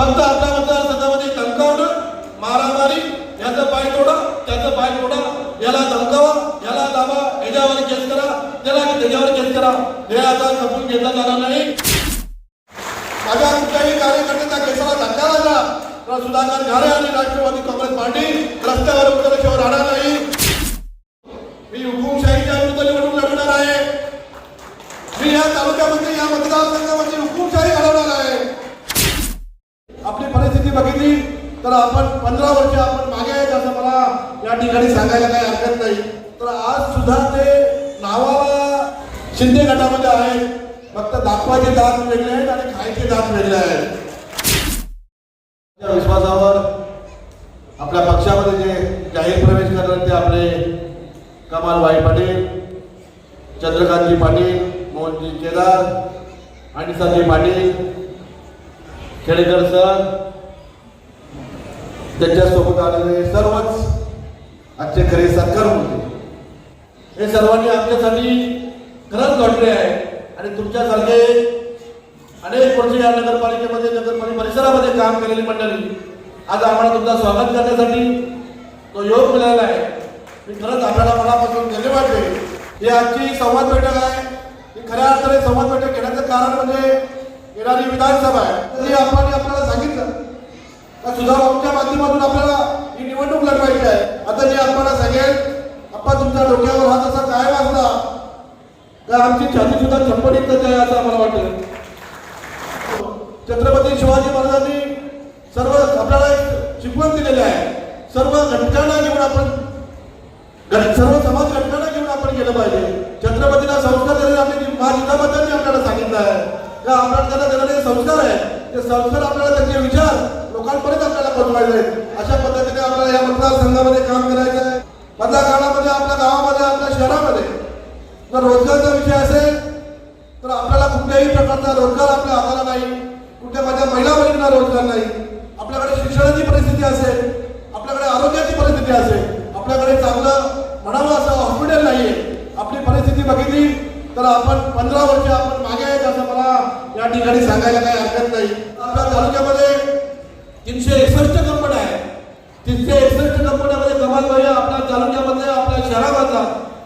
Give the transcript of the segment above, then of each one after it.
फक्त आपल्या मतदारसंघामध्ये धमकावणं मारामारी याचा पाय तोडा त्याचं पाय तोडा याला धमकावा याला दाबा याच्यावर केस करा त्याला त्याच्यावर केस करा हे आता खपून घेतलं जाणार नाही. माझ्या कुठल्याही कार्यकर्त्याचा केसाला धक्का लागला तर सुधाकर घारे आणि राष्ट्रवादी काँग्रेस पार्टी रस्त्यावर उतरल्याशिवाय राहणार नाही. मी हुकुमशाहीच्या विरुद्ध निवडणूक लढणार आहे. मी या तालुक्यामध्ये या मतदारसंघामध्ये हुकुमशाही घडवणार आहे. परिस्थिती बघितली तर आपण पंधरा वर्ष आपण मागे आहेत असं मला या ठिकाणी सांगायला काही हरकत नाही. तर आज सुद्धा ते नावाला शिंदे गटामध्ये आहेत. फक्त दाखवायचे दात वेगळे आहेत आणि खायचे दात वेगळे आहेत. त्या विश्वासावर आपल्या पक्षामध्ये जे जाहीर प्रवेश करणार ते आपले कमालबाई पाटील चंद्रकांतजी पाटील मोहनजी केदार आणि संजय पाटील खेडेकर सर त्यांच्यासोबत आलेले सर्वच आजचे खरे सत्कार होते. हे सर्वांनी आमच्यासाठी खरंच घडले आहे आणि तुमच्यासारखे अनेक वर्ष या नगरपालिकेमध्ये नगरपालिका परिसरामध्ये काम केलेली मंडळी आज आम्हाला तुमचा स्वागत करण्यासाठी तो योग मिळाला आहे. मी खरंच आपल्याला मनापासून धन्यवाद देईल. ही आजची संवाद बैठक आहे. ही खऱ्या अर्थाने संवाद बैठक घेण्याचं कारण म्हणजे येणारी विधानसभा आहे. तरी आपण का माध्यमातून आपल्याला ही निवडणूक लढवायची आहे. आता जे आपल्याला सांगेल आप्पा तुमच्या डोक्यावर हात असा काय वाजला? का आमची छाती सुद्धा चंपडीतच आहे असं आम्हाला वाटतं. छत्रपती शिवाजी महाराजांनी सर्व आपल्याला एक शिकवण दिलेली आहे. सर्व घटकांना घेऊन आपण सर्व समाज घटकांना घेऊन आपण गेलं पाहिजे. छत्रपतीला संस्कार देणे आपली महाजिताबद्दलनी आपल्याला सांगितलं आहे. का आपल्याला त्याला जे संस्कार आहे ते संस्कार आपल्याला त्यांचे विचार लोकांपर्यंत आपल्याला करून आहे. अशा पद्धतीने आपल्याला या मतदारसंघामध्ये काम करायचं आहे. मधल्या काळामध्ये आपल्या गावामध्ये आपल्या शहरामध्ये जर रोजगारचा विषय असेल तर आपल्याला कुठल्याही प्रकारचा रोजगार आपल्या हाताला नाही. कुठल्या माझ्या महिला बहिणींना रोजगार नाही. आपल्याकडे शिक्षणाची परिस्थिती असेल आपल्याकडे आरोग्याची परिस्थिती असेल आपल्याकडे चांगलं म्हणावं असं हॉस्पिटल नाहीये. आपली परिस्थिती बघितली तर आपण पंधरा वर्ष आपण मागे आहेत असं मला या ठिकाणी सांगायला काही हरकत नाही. आपल्या तालुक्यामध्ये तीनशे एकसष्ट कंपन्या आहेत. तीनशे एकसष्ट कंपन्यामध्ये कमाल पाहिजे आपल्या तालुक्यामध्ये आपल्या शहरामधला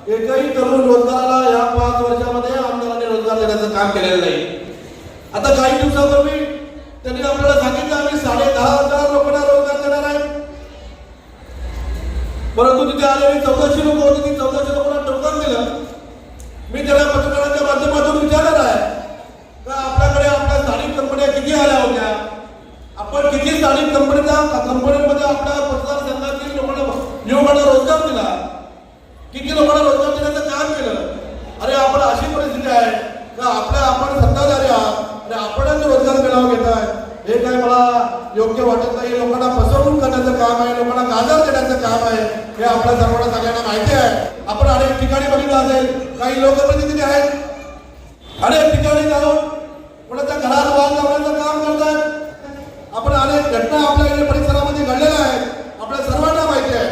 एकही तरुण रोजगाराला या पाच वर्षामध्ये आमदारांनी रोजगार देण्याचं काम केलेलं नाही. आता काही दिवसापूर्वी त्यांनी आपल्याला सांगितलं आम्ही साडे दहा हजार लोकांना रोजगार देणार आहे. परंतु तिथे आलेली चौदाशे लोक होती ती चौदाशे लोक टोकन दिलं मी त्याला पत्रकारांच्या माध्यमातून विचारणार आहे का आपल्याकडे आपल्या स्थानिक कंपन्या किती आल्या होत्या आपण किती स्थानिक कंपनीच्या कंपन्यांमध्ये आपल्या मतदारसंघातील लोकांना युवकांना रोजगार दिला किती लोकांना रोजगार देण्याचं काम केलं अरे आपण अशी परिस्थिती आहे का आपल्या आपण सत्ताधारी आहात आणि आपणच रोजगार मिळावा घेत आहे हे काय मला योग्य वाटत नाही लोकांना फसवणूक करण्याचं काम आहे लोकांना गाजर देण्याचं काम आहे हे आपल्या सर्वांना सगळ्यांना माहिती आहे. आपण अनेक ठिकाणी बघितलं असेल काही लोकप्रतिनिधी आहेत. अनेक ठिकाणी जाऊन कोणाच्या घरात वाद लावण्याचं काम करतात. आपण अनेक घटना आपल्या इकडे परिसरामध्ये घडलेल्या आहेत. आपल्या सर्वांना माहिती आहे.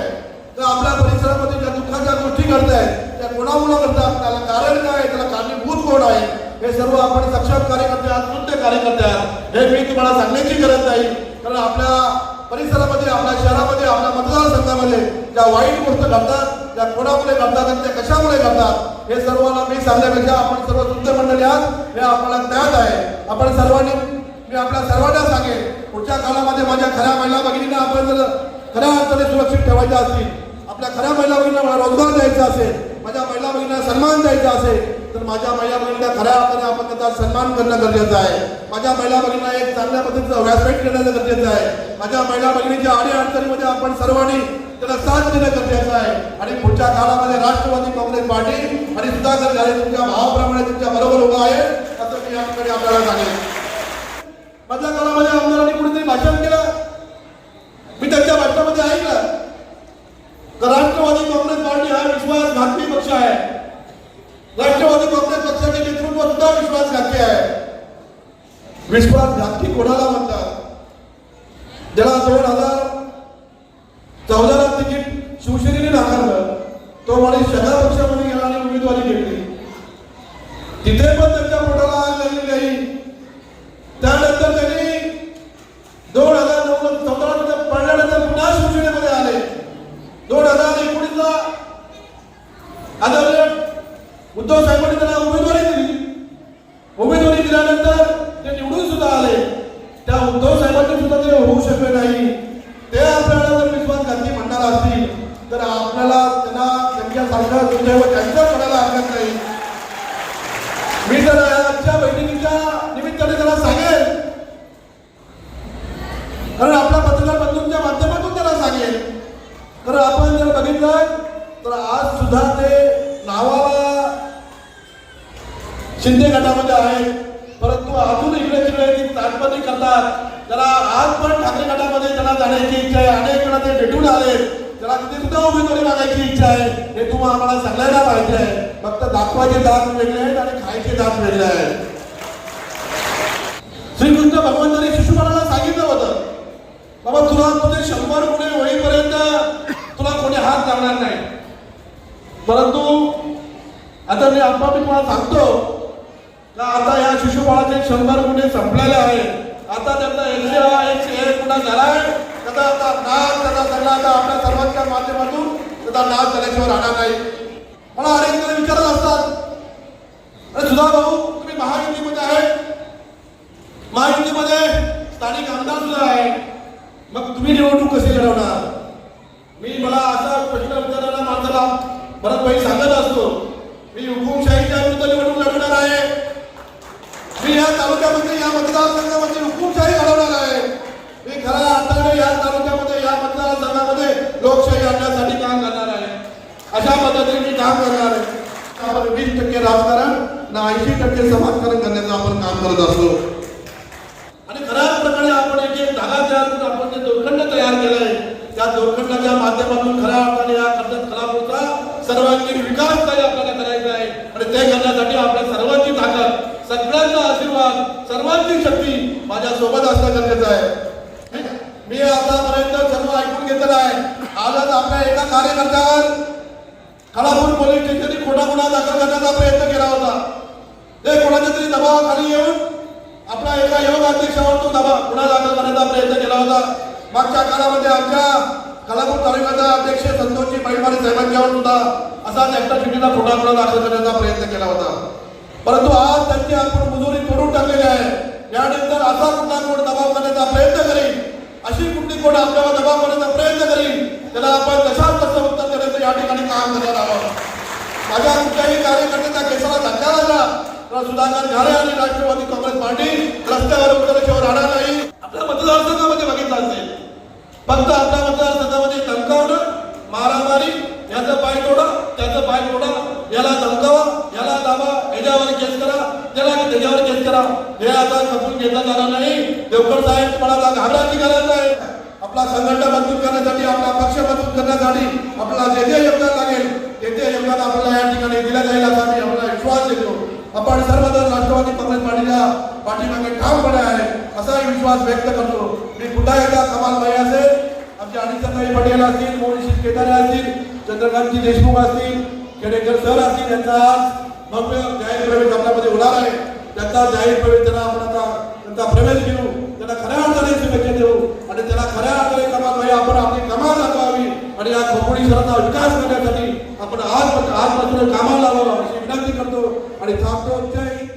तर आपल्या परिसरामध्ये ज्या दुःखाच्या गोष्टी घडतायत त्या कोणामुळे करतात त्याला कारण काय आहे त्याला कारणीभूत कोण आहे हे सर्व आपण सक्षम कार्यकर्ते आहात नृत्य कार्यकर्ते आहात. हे मी तुम्हाला सांगण्याची गरज नाही. कारण आपल्या परिसरामध्ये आपल्या शहरामध्ये आपल्या मतदारसंघामध्ये ज्या वाईट गोष्ट घडतात त्या कोणामुळे घडतात आणि त्या कशामुळे घडतात हे सर्वांना मी सांगण्यापेक्षा आपण सर्व नृत्य मंडळी आहात हे आपल्याला ज्ञात आहे. आपण सर्वांनी मी आपल्या सर्वांना सांगेन पुढच्या काळामध्ये माझ्या खऱ्या महिला भगिनींना आपण जर खऱ्या अर्थाने सुरक्षित ठेवायच्या असतील आपल्या खऱ्या महिला भगिनींना मला रोजगार द्यायचा असेल माझ्या महिला भगिनींना सन्मान द्यायचा असेल तर माझ्या महिला भगिनींना खऱ्या अर्थाने आपण त्याचा सन्मान करणं गरजेचं आहे. माझ्या महिला भगिनींना एक चांगल्या पद्धतीचं व्यासपीठ करण्याचं गरजेचं आहे. माझ्या महिला भगिनीच्या अडीअडचणीमध्ये आपण सर्वांनी त्याला साथ देणं गरजेचं आहे. आणि पुढच्या काळामध्ये राष्ट्रवादी काँग्रेस पार्टी आणि सुधाकर झाले तुमच्या भावाप्रमाणे तुमच्या बरोबर उभा आहे. असं मी याकडे आपल्याला सांगेन. माझ्या काळामध्ये आमदारांनी कुठेतरी भाषण केलं. मी त्यांच्या भाषणामध्ये ऐकलं. तर राष्ट्रवादी काँग्रेस पार्टी हा विश्वासघातकी पक्ष आहे. राष्ट्रवादी काँग्रेस पक्षाचे नेतृत्व सुद्धा विश्वासघातकी आहे. विश्वासघातकी कोणाला म्हणतात? ज्याला दोन हजार बघितलं तर आज सुद्धा ते नावाला शिंदे गटामध्ये आहे परंतु अजून इकडे तिकडे ती ताटपणी करतात. त्याला आज पण ठाकरे गटामध्ये त्यांना जाण्याची इच्छा आहे. अनेक वेळा ते भेटून आले त्याला तिथे सुद्धा उमेदवारी मागायची इच्छा आहे. हे तुम्हाला आम्हाला सांगायला पाहिजे आहे. फक्त दाखवायचे दात वेगळे आहेत आणि खायचे दात वेगळे आहेत. श्रीकृष्ण भगवंतांनी शिशुपालाला सांगितलं होतं. बाबा तुला तुझे शंभर गुन्हे होईपर्यंत तुला कोणी हात लावणार नाही. परंतु आता मी आत्मा मी तुम्हाला सांगतो का आता या शिशुबाळाचे शंभर गुन्हे संपलेले आहेत. आता त्यांचा एकशे एकशे एक गुन्हा झालाय. त्याचा आता नाच त्याचा सगळा आता आपल्या सर्वांच्या माध्यमातून त्याचा नाच झाल्याशिवाय राहणार नाही. मला अनेक जण विचारत असतात अरे सुधा भाऊ तुम्ही महायुतीमध्ये आहे. महायुतीमध्ये स्थानिक आमदार सुद्धा आहे. मग तुम्ही निवडणूक कशी लढवणार मी मला असा प्रश्न विचारणारा माणसाला मला काही सांगत असतो मी हुकुमशाहीच्या विरुद्ध निवडणूक लढवणार आहे. मी या तालुक्यामध्ये या मतदारसंघामध्ये हुकुमशाही घडवणार आहे. मी खऱ्या अर्थाने या तालुक्यामध्ये या मतदारसंघामध्ये लोकशाही आणण्यासाठी काम करणार आहे. अशा पद्धतीने मी काम करणार आहे. आपण वीस टक्के राजकारण ना ऐंशी टक्के समाजकारण करण्याचं आपण काम करत असतो. आणि खऱ्या प्रकारे आपण एक एक धागा तयार करून आपण जे दोरखंड तयार केलं आहे त्या दोरखंडाच्या माध्यमातून खऱ्या अर्थाने या खराब होता. सर्वांगीण विकास काही आपल्याला करायचा आहे. आणि ते करण्यासाठी आपल्या सर्वांची ताकद सगळ्यांचा आशीर्वाद सर्वांची शक्ती माझ्या सोबत असणं गरजेचं आहे. मी आतापर्यंत सर्व ऐकून घेतलं आहे. आजच आपल्या एका कार्यकर्त्यावर खळापूर पोलीस स्टेशनने खोटा गुन्हा दाखल करण्याचा प्रयत्न केला होता. ते कोणाच्या तरी दबावाखाली येऊन आपला एका योग अध्यक्षावर तो दबा गुन्हा दाखल करण्याचा प्रयत्न केला होता. मागच्या काळामध्ये आमच्या कलापूर तालुक्याचा अध्यक्ष संतोषजी बैलवाडी साहेबांच्यावर सुद्धा असाच एकटा चिठ्ठीला खोटा गुन्हा दाखल करण्याचा प्रयत्न केला होता. परंतु आज त्यांची आपण मुजुरी तोडून टाकलेली आहे. यानंतर असा कुठला कोण दबाव करण्याचा प्रयत्न करील अशी कुठली कोण आपल्यावर दबाव करण्याचा प्रयत्न करील त्याला आपण कशात कसं उत्तर देण्याचं या ठिकाणी काम करणार आहोत? माझ्या कुठल्याही कार्यकर्त्याचा केसाला धक्का लागला तर सुधाकर घारे आणि राष्ट्रवादी काँग्रेस पार्टी रस्त्यावर उतरल्याशिवाय राहणार नाही. आपल्या मतदारसंघामध्ये बघितलं असेल. फक्त आपल्या मतदारसंघामध्ये धमकावणं मारामारी याचं पाय तोडा त्याचं पाय तोडा याला धमकावा याला दाबा याच्यावर केस करा त्याला त्याच्यावर केस करा. हे आता खपून घेतलं जाणार नाही. देवकर साहेब कोणाला घाबराची गरज नाही आपला संघटना मजबूत करण्यासाठी आपला पक्ष मजबूत करण्यासाठी आपला जे जे योगदान लागेल ते ते योगदान आपल्याला या ठिकाणी दिलं जाईल असा मी आपला विश्वास देतो. आपण सर्वजण राष्ट्रवादी काँग्रेस पार्टीला पाठीमागे ठामपणे आहे असाही विश्वास व्यक्त करतो. पुन्हा एकदा कमाल भाई असेल. आमचे अनिताई पटेल असतील मोहनशी केदारे असतील चंद्रकांतजी देशमुख असतील खेडेकर सर असतील यांचा भव्य जाहीर प्रवेश आपल्यामध्ये होणार आहे. त्यांचा जाहीर प्रवेश त्यांना आपण आता त्यांचा प्रवेश घेऊ. त्यांना खऱ्या अर्थाने शुभेच्छा देऊ. आणि त्यांना खऱ्या अर्थाने कमाल भाई आपण आपली कमाल दाखवावी आणि या खोपडी शहराचा विकास करण्यासाठी आपण आज आजपासून कामाला लावावं अशी विनंती करतो. आणि थांबतो. जय हिंद.